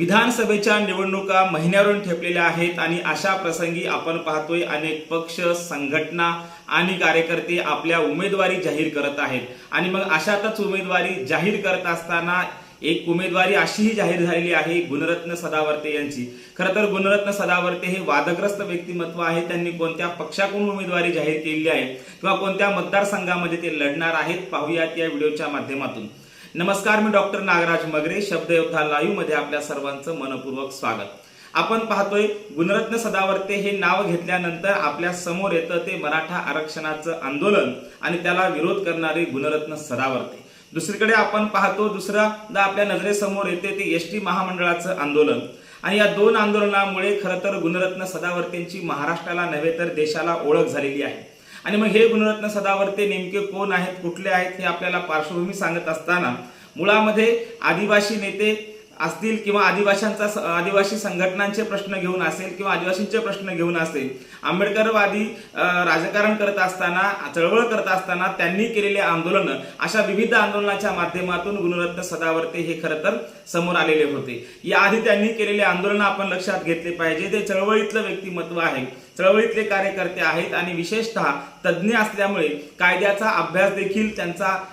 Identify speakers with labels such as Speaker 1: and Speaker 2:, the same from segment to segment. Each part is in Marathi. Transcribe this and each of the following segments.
Speaker 1: विधानसभेच्या निवडणुका महिन्यावरून ठेपलेल्या आहेत आणि अशा प्रसंगी आपण पाहतोय अनेक पक्ष संघटना आणि कार्यकर्ते आपल्या उमेदवारी जाहीर करत आहेत. आणि मग अशातच उमेदवारी जाहीर करत असताना एक उमेदवारी अशीही जाहीर झालेली आहे गुणरत्न सदावर्ते यांची. खरं तर गुणरत्न सदावर्ते हे वादग्रस्त व्यक्तिमत्व आहे. त्यांनी कोणत्या पक्षाकडून उमेदवारी जाहीर केलेली आहे किंवा कोणत्या मतदारसंघामध्ये ते लढणार आहेत पाहूयात या व्हिडिओच्या माध्यमातून. नमस्कार मी डॉक्टर नागराज मगरे शब्दयोद्धा लाईव्हमध्ये आपल्या सर्वांचं मनपूर्वक स्वागत. आपण पाहतोय गुणरत्न सदावर्ते हे नाव घेतल्यानंतर आपल्यासमोर येतं ते मराठा आरक्षणाचं आंदोलन आणि त्याला विरोध करणारे गुणरत्न सदावर्ते. दुसरीकडे आपण पाहतो दुसऱ्यांदा आपल्या नजरेसमोर येते ते एस टी महामंडळाचं आंदोलन. आणि या दोन आंदोलनामुळे खरं तर गुणरत्न सदावर्तेंची महाराष्ट्राला नव्हे तर देशाला ओळख झालेली आहे. आणि मग हे गुणरत्न सदावर्ते नेमके कोण आहेत कुठले आहेत हे आपल्याला पार्श्वभूमी सांगत असताना मुळामध्ये आदिवासी नेते असतील किंवा आदिवाशांचा आदिवासी संघटनांचे प्रश्न घेऊन असेल किंवा आदिवासींचे प्रश्न घेऊन असेल आंबेडकरवादी राजकारण करत असताना चळवळ करत असताना त्यांनी केलेले आंदोलन अशा विविध आंदोलनाच्या माध्यमातून गुणरत्न सदावर्ते हे खरं तर समोर आलेले होते. याआधी त्यांनी केलेले आंदोलन आपण लक्षात घेतले पाहिजे ते चळवळीतलं व्यक्तिमत्व आहे. चळवळीतले कार्यकर्ते आहेत आणि विशेषतः तज्ज्ञ असल्यामुळे कायद्याचा अभ्यास देखील त्यांचा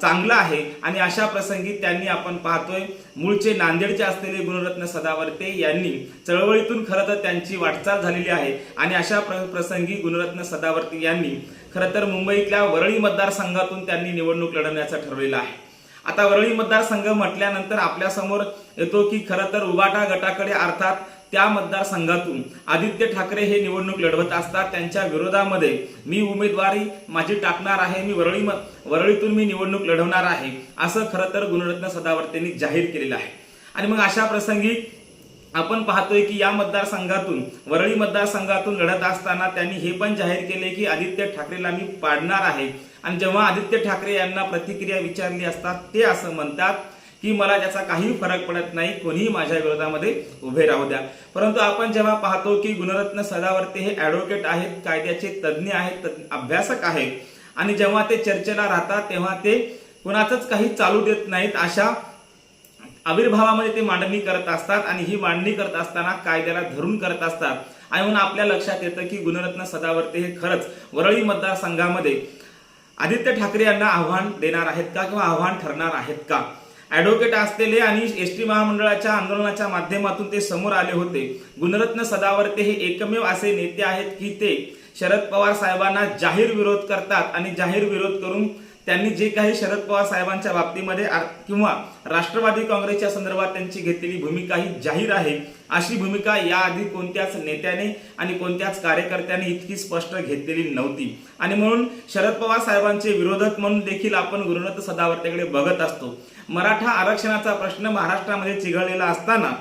Speaker 1: चांगला आहे. आणि अशा प्रसंगी त्यांनी आपण पाहतोय मूळचे नांदेडचे असलेले गुणरत्न सदावर्ते यांनी चळवळीतून खरं तर त्यांची वाटचाल झालेली आहे. आणि अशा प्र- प्रसंगी गुणरत्न सदावर्ते यांनी खरं तर मुंबईतल्या वरळी मतदारसंघातून त्यांनी निवडणूक लढवण्याचं ठरवलेलं आहे. आता वरळी मतदारसंघ म्हटल्यानंतर आपल्यासमोर येतो की खरं तर उबाटा गटाकडे अर्थात त्या मतदारसंघातून आदित्य ठाकरे हे निवडणूक लढवत असतात. त्यांच्या विरोधामध्ये मी उमेदवारी माझी टाकणार आहे. मी वरळी वरळीतून मी निवडणूक लढवणार आहे. असं खरं तर गुणरत्न सदावर्तेंनी जाहीर केलेलं आहे. आणि मग अशा प्रसंगी आपण पाहतोय की या मतदारसंघातून वरळी मतदारसंघातून लढत असताना त्यांनी हे पण जाहीर केले की आदित्य ठाकरेला मी पाडणार आहे. आणि जेव्हा आदित्य ठाकरे यांना प्रतिक्रिया विचारली असतात ते असं म्हणतात की मला त्याचा काही फरक पडत नाही कोणीही माझ्या विरोधामध्ये उभे राहू द्या. परंतु आपण जेव्हा पाहतो की गुणरत्न सदावर्ते हे ऍडव्होकेट आहेत कायद्याचे तज्ज्ञ आहेत अभ्यासक आहेत आणि जेव्हा ते चर्चेला राहतात तेव्हा ते कुणाचंच काही चालू देत नाहीत अशा आविर्भावामध्ये ते मांडणी करत असतात आणि ही मांडणी करत असताना कायद्याला धरून करत असतात. आणि म्हणून आपल्या लक्षात येतं की गुणरत्न सदावर्ते हे खरंच वरळी मतदारसंघामध्ये आदित्य ठाकरे यांना आव्हान देणार आहेत का किंवा आव्हान ठरणार आहेत का? ॲडव्होकेट असलेले आणि एस टी महामंडळाच्या आंदोलनाच्या माध्यमातून ते समोर आले होते. गुणरत्न सदावर्ते हे एकमेव असे नेते आहेत की ते शरद पवार साहेबांना जाहीर विरोध करतात आणि जाहीर विरोध करून त्यांनी जे काही शरद पवार साहेबांच्या बाबतीमध्ये किंवा राष्ट्रवादी काँग्रेसच्या संदर्भात त्यांची घेतलेली भूमिका ही जाहीर आहे अशी भूमिका याआधी कोणत्याच नेत्याने आणि कोणत्याच कार्यकर्त्याने इतकी स्पष्ट घेतलेली नव्हती. आणि म्हणून शरद पवार साहेबांचे विरोधक म्हणून देखील आपण गुरुनाथ सदावर्तेकडे बघत असतो. मराठा आरक्षणाचा प्रश्न महाराष्ट्रामध्ये चिघळलेला असताना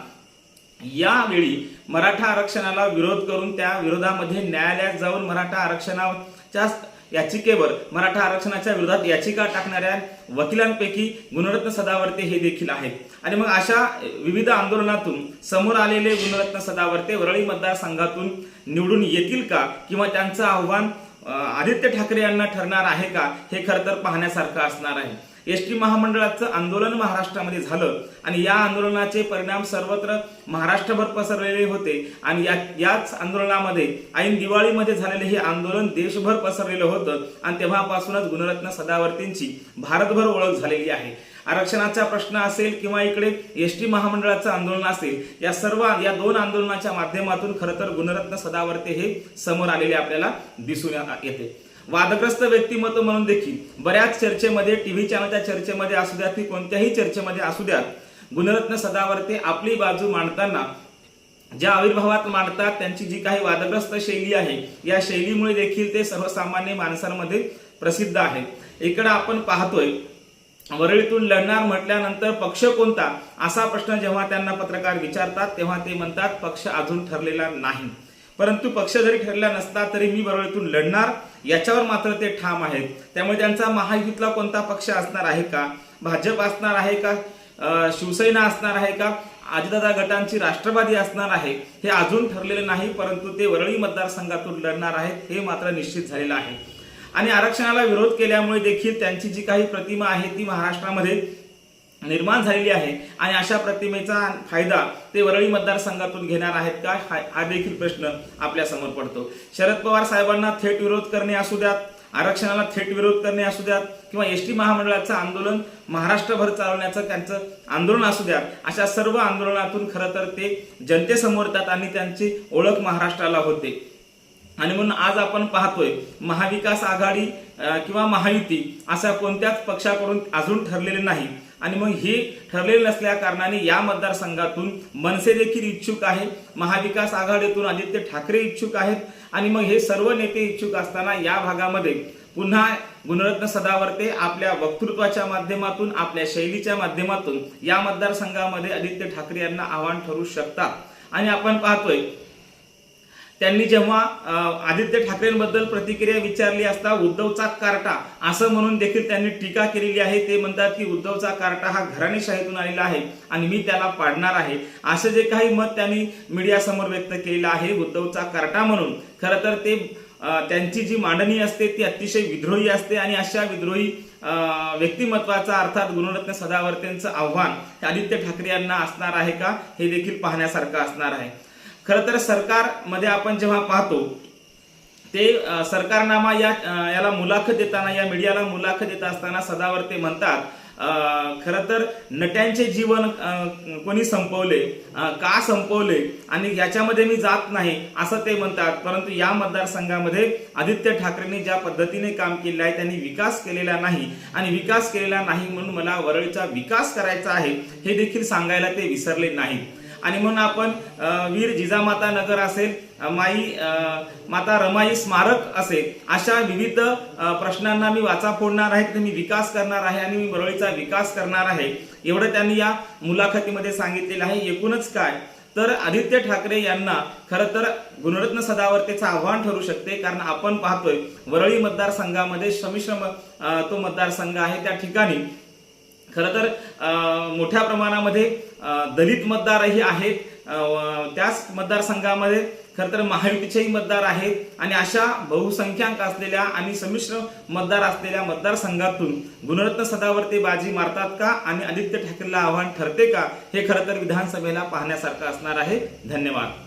Speaker 1: यावेळी मराठा आरक्षणाला विरोध करून त्या विरोधामध्ये न्यायालयात जाऊन मराठा आरक्षणाच्या याचिकेवर मराठा आरक्षणाच्या विरोधात याचिका टाकणाऱ्या वकिलांपैकी गुणरत्न सदावर्ते हे देखील आहेत. आणि मग अशा विविध आंदोलनातून समोर आलेले गुणरत्न सदावर्ते वरळी मतदारसंघातून निवडून येतील का? किंवा त्यांचं आव्हान आदित्य ठाकरे यांना ठरणार आहे का? हे खरं तर पाहण्यासारखं असणार आहे. एस टी महामंडळाचं आंदोलन महाराष्ट्रामध्ये झालं आणि या आंदोलनाचे परिणाम सर्वत्र महाराष्ट्रभर पसरलेले होते आणि या याच आंदोलनामध्ये ऐन दिवाळीमध्ये झालेले हे आंदोलन देशभर पसरलेलं होतं आणि तेव्हापासूनच गुणरत्न सदावर्तींची भारतभर ओळख झालेली आहे. आरक्षणाचा प्रश्न असेल किंवा इकडे एस टी महामंडळाचं आंदोलन असेल या सर्व या दोन आंदोलनाच्या माध्यमातून खरं तर गुणरत्न सदावर्ते हे समोर आलेले आपल्याला दिसून येते. वादग्रस्त व्यक्तिमत्व म्हणून देखील बऱ्याच चर्चेमध्ये टीव्ही चॅनलच्या चर्चेमध्ये असू द्यात की कोणत्याही चर्चेमध्ये असू द्यात गुणरत्न सदावर्ते आपली बाजू मांडताना ज्या आविर्भावात मांडतात त्यांची जी काही वादग्रस्त शैली आहे या शैलीमुळे देखील ते सर्वसामान्य माणसांमध्ये प्रसिद्ध आहे. इकडे आपण पाहतोय वरळीतून लढणार म्हटल्यानंतर पक्ष कोणता? असा प्रश्न जेव्हा त्यांना पत्रकार विचारतात तेव्हा ते म्हणतात पक्ष अजून ठरलेला नाही. परंतु पक्ष जरी ठरला नसता तरी मी वरळीतून लढणार. याच्यावर मात्र ते ठाम आहेत. त्यामुळे त्यांचा महायुतीतला कोणता पक्ष असणार आहे का? भाजप असणार आहे का? शिवसेना असणार आहे का? आजदादा गटांची राष्ट्रवादी असणार आहे. हे अजून ठरलेले नाही परंतु ते वरळी मतदारसंघातून लढणार आहेत हे मात्र निश्चित झालेलं आहे. आणि आरक्षणाला विरोध केल्यामुळे देखील त्यांची जी काही प्रतिमा आहे ती महाराष्ट्रामध्ये निर्माण झालेली आहे आणि अशा प्रतिमेचा फायदा ते वरळी मतदारसंघातून घेणार आहेत का? हा हा देखील प्रश्न आपल्यासमोर पडतो. शरद पवार साहेबांना थेट विरोध करणे असू द्यात आरक्षणाला थेट विरोध करणे असू द्यात किंवा एस टी महामंडळाचं आंदोलन महाराष्ट्रभर चालवण्याचं त्यांचं आंदोलन असू द्यात अशा सर्व आंदोलनातून खरं तर ते जनतेसमोर येतात आणि त्यांची ओळख महाराष्ट्राला होते. आणि म्हणून आज आपण पाहतोय महाविकास आघाडी किंवा महायुती अशा कोणत्याच पक्षाकडून अजून ठरलेले नाही. आणि मग हे ठरलेले नसल्या कारणाने या मतदारसंघातून मनसे देखील इच्छुक आहे महाविकास आघाडीतून आदित्य ठाकरे इच्छुक आहेत आणि मग हे सर्व नेते इच्छुक असताना या भागामध्ये पुन्हा गुणरत्न सदावर्ते आपल्या वक्तृत्वाच्या माध्यमातून आपल्या शैलीच्या माध्यमातून या मतदारसंघामध्ये आदित्य ठाकरे यांना आव्हान ठरू शकतात. आणि आपण पाहतोय त्यांनी जेव्हा आदित्य ठाकरेंबद्दल प्रतिक्रिया विचारली असता उद्धवचा कार्टा असं म्हणून देखील त्यांनी टीका केलेली आहे. ते म्हणतात की उद्धवचा कार्टा हा घराणेशाहीतून आलेला आहे आणि मी त्याला पाडणार आहे. असं जे काही मत त्यांनी मीडियासमोर व्यक्त केलेलं आहे उद्धवचा कार्टा म्हणून. खरं तर ते त्यांची जी मांडणी असते ती अतिशय विद्रोही असते आणि अशा विद्रोही व्यक्तिमत्वाचा अर्थात गुणरत्न सदावर्तेंचं आव्हान आदित्य ठाकरे यांना असणार आहे का हे देखील पाहण्यासारखं असणार आहे. खरं तर सरकारमध्ये आपण जेव्हा पाहतो ते सरकारनामा या याला मुलाखत देताना या मीडियाला मुलाखत देत असताना सदावर ते म्हणतात खरं तर नट्यांचे जीवन कोणी संपवले का संपवले आणि याच्यामध्ये मी जात नाही असं ते म्हणतात. परंतु या मतदारसंघामध्ये आदित्य ठाकरेंनी ज्या पद्धतीने काम केले आहे त्यांनी विकास केलेला नाही. आणि विकास केलेला नाही म्हणून मला वरळीचा विकास करायचा आहे हे देखील सांगायला ते विसरले नाही आणि म्हणून आपण वीर जिजामाता नगर असेल माई माता रमाई स्मारक असेल अशा विविध प्रश्नांना मी वाचा फोडणार आहे मी विकास करणार आहे आणि मी वरळीचा विकास करणार आहे. एवढं त्यांनी या मुलाखतीमध्ये सांगितलेलं आहे. एकूणच काय? तर आदित्य ठाकरे यांना खरं तर गुणरत्न सदावर्तेचं आव्हान ठरू शकते कारण आपण पाहतोय वरळी मतदारसंघामध्ये संमिश्र तो मतदारसंघ आहे. त्या ठिकाणी खरं तर मोठ्या प्रमाणामध्ये दलित मतदारही आहेत. त्याच मतदारसंघामध्ये खरं तर महायुतीचेही मतदार आहेत आणि अशा बहुसंख्याक असलेल्या आणि संमिश्र मतदार असलेल्या मतदारसंघातून गुणरत्न सदावर्ते बाजी मारतात का आणि आदित्य ठाकरेला आव्हान ठरते का हे खरं तर विधानसभेला पाहण्यासारखं असणार आहे. धन्यवाद.